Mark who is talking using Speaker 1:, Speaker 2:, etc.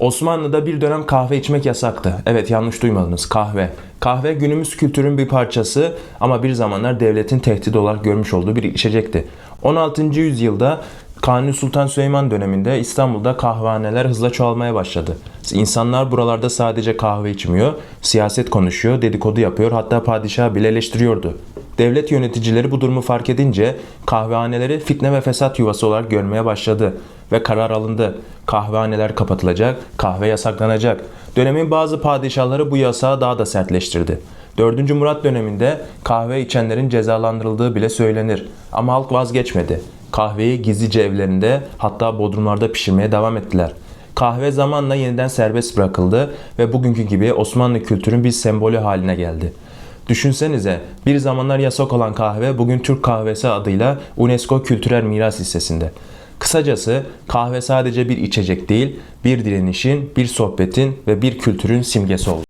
Speaker 1: Osmanlı'da bir dönem kahve içmek yasaktı. Evet yanlış duymadınız kahve. Kahve günümüz kültürün bir parçası ama bir zamanlar devletin tehdit olarak görmüş olduğu bir içecekti. 16. yüzyılda Kanuni Sultan Süleyman döneminde İstanbul'da kahvehaneler hızla çoğalmaya başladı. İnsanlar buralarda sadece kahve içmiyor, siyaset konuşuyor, dedikodu yapıyor, hatta padişahı bile eleştiriyordu. Devlet yöneticileri bu durumu fark edince kahvehaneleri fitne ve fesat yuvası olarak görmeye başladı ve karar alındı. Kahvehaneler kapatılacak, kahve yasaklanacak. Dönemin bazı padişahları bu yasağı daha da sertleştirdi. 4. Murat döneminde kahve içenlerin cezalandırıldığı bile söylenir. Ama halk vazgeçmedi. Kahveyi gizlice evlerinde hatta bodrumlarda pişirmeye devam ettiler. Kahve zamanla yeniden serbest bırakıldı ve bugünkü gibi Osmanlı kültürün bir sembolü haline geldi. Düşünsenize bir zamanlar yasak olan kahve bugün Türk kahvesi adıyla UNESCO Kültürel Miras listesinde. Kısacası kahve sadece bir içecek değil, bir direnişin, bir sohbetin ve bir kültürün simgesi oldu.